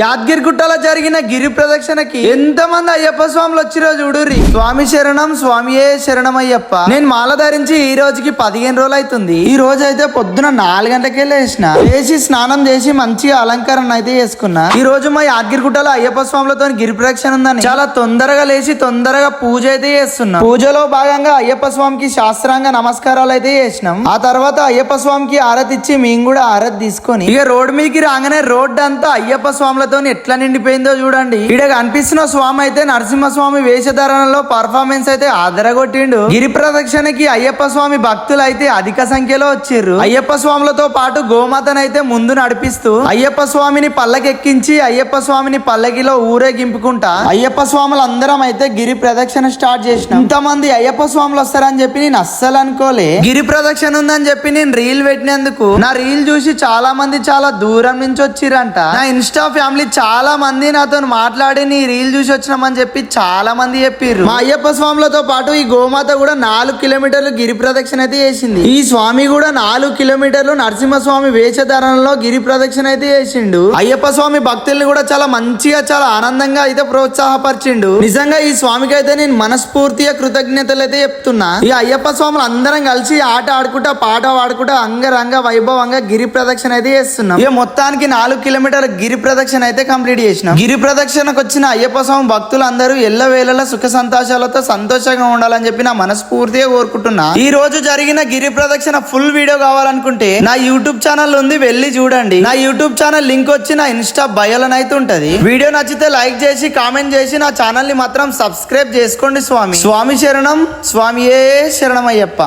యాద్గిరిగుట్టలో జరిగిన గిరి ప్రదక్షిణకి ఎంత మంది అయ్యప్ప స్వాములు వచ్చిరో చూడుర్రి స్వామి శరణం స్వామియే శరణం అయ్యప్ప. నేను మాల ధరించి ఈ రోజుకి పదిహేను రోజులు అవుతుంది. ఈ రోజు అయితే పొద్దున నాలుగు గంటలకే లేచిన. లేచి స్నానం చేసి మంచిగా అలంకరణ అయితే చేసుకున్నా. ఈ రోజు మా యాద్గిరిగుట్టలో అయ్యప్ప స్వాములతో గిరి ప్రదక్షిణ ఉందని చాలా తొందరగా లేచి తొందరగా పూజ అయితే చేస్తున్నా. పూజలో భాగంగా అయ్యప్ప స్వామికి శాస్త్రాంగ నమస్కారాలు అయితే చేసినాం. ఆ తర్వాత అయ్యప్ప స్వామికి ఆరతి ఇచ్చి మేము కూడా ఆరతి తీసుకొని ఇక రోడ్ మీదకి రాగానే రోడ్ అంతా అయ్యప్ప స్వాములతో ఎట్లా నిండిపోయిందో చూడండి. ఇక్కడ కనిపిస్తున్న స్వామి అయితే నరసింహస్వామి వేషధారణలో పర్ఫార్మెన్స్ అయితే ఆదరగొట్టిండు. గిరి ప్రదక్షిణకి అయ్యప్ప స్వామి భక్తులు అయితే అధిక సంఖ్యలో వచ్చిర్రు. అయ్యప్ప స్వాములతో పాటు గోమాతనైతే ముందు నడిపిస్తూ అయ్యప్ప స్వామిని పల్లకెక్కించి అయ్యప్ప స్వామిని పల్లకిలో ఊరేగింపుకుంటా అయ్యప్ప స్వాములు అందరం అయితే గిరి ప్రదక్షిణ స్టార్ట్ చేసిన. ఇంతమంది అయ్యప్ప స్వాములు వస్తారని చెప్పి నేను అస్సలు అనుకోలే గిరి ప్రదక్షిణ ఉందని చెప్పి నేను రీల్ పెట్టినందుకు నా రీల్ చూసి చాలా మంది చాలా దూరం నుంచి వచ్చిరంట నా ఇన్స్టా ఫ్యామిలీ చాలా మంది నాతో మాట్లాడి నీ రీల్ చూసి వచ్చినామని చెప్పి చాలా మంది చెప్పిర్రు. మా అయ్యప్ప స్వాములతో పాటు ఈ గోమాత కూడా నాలుగు కిలోమీటర్లు గిరి ప్రదక్షిణ అయితే చేసింది. ఈ స్వామి కూడా నాలుగు కిలోమీటర్లు నరసింహస్వామి వేషధారణలో గిరి ప్రదక్షిణ అయితే చేసిండు. అయ్యప్ప స్వామి భక్తుల్ని కూడా చాలా మంచిగా చాలా ఆనందంగా అయితే ప్రోత్సాహపరిచిండు. నిజంగా ఈ స్వామికి అయితే నేను మనస్ఫూర్తిగా కృతజ్ఞతలు అయితే చెప్తున్నా. ఈ అయ్యప్ప స్వాములు అందరం కలిసి ఆట ఆడుకుంటా పాట పాడుకుంటా అంగరంగ వైభవంగా గిరి ప్రదక్షిణ అయితే చేస్తున్నాం. ఇక మొత్తానికి నాలుగు కిలోమీటర్ల గిరి ప్రదక్షిణ అయితే కంప్లీట్ చేసినాం. గిరి ప్రదక్షిణకు వచ్చిన అయ్యప్ప స్వామి భక్తులు అందరూ ఎల్లవేళలా సుఖ సంతోషాలతో సంతోషంగా ఉండాలని చెప్పి నా మనస్ఫూర్తిగా కోరుకుంటున్నా. ఈ రోజు జరిగిన గిరి ప్రదక్షిణ ఫుల్ వీడియో కావాలనుకుంటే నా యూట్యూబ్ ఛానల్ ఉంది వెళ్ళి చూడండి. నా యూట్యూబ్ ఛానల్ లింక్ వచ్చి నా ఇన్స్టా బయోలో అయితే ఉంటది. వీడియో నచ్చితే లైక్ చేసి కామెంట్ చేసి నా ఛానల్ని మాత్రం సబ్స్క్రైబ్ చేసుకోండి స్వామి. స్వామి శరణం స్వామియే శరణం అయ్యప్ప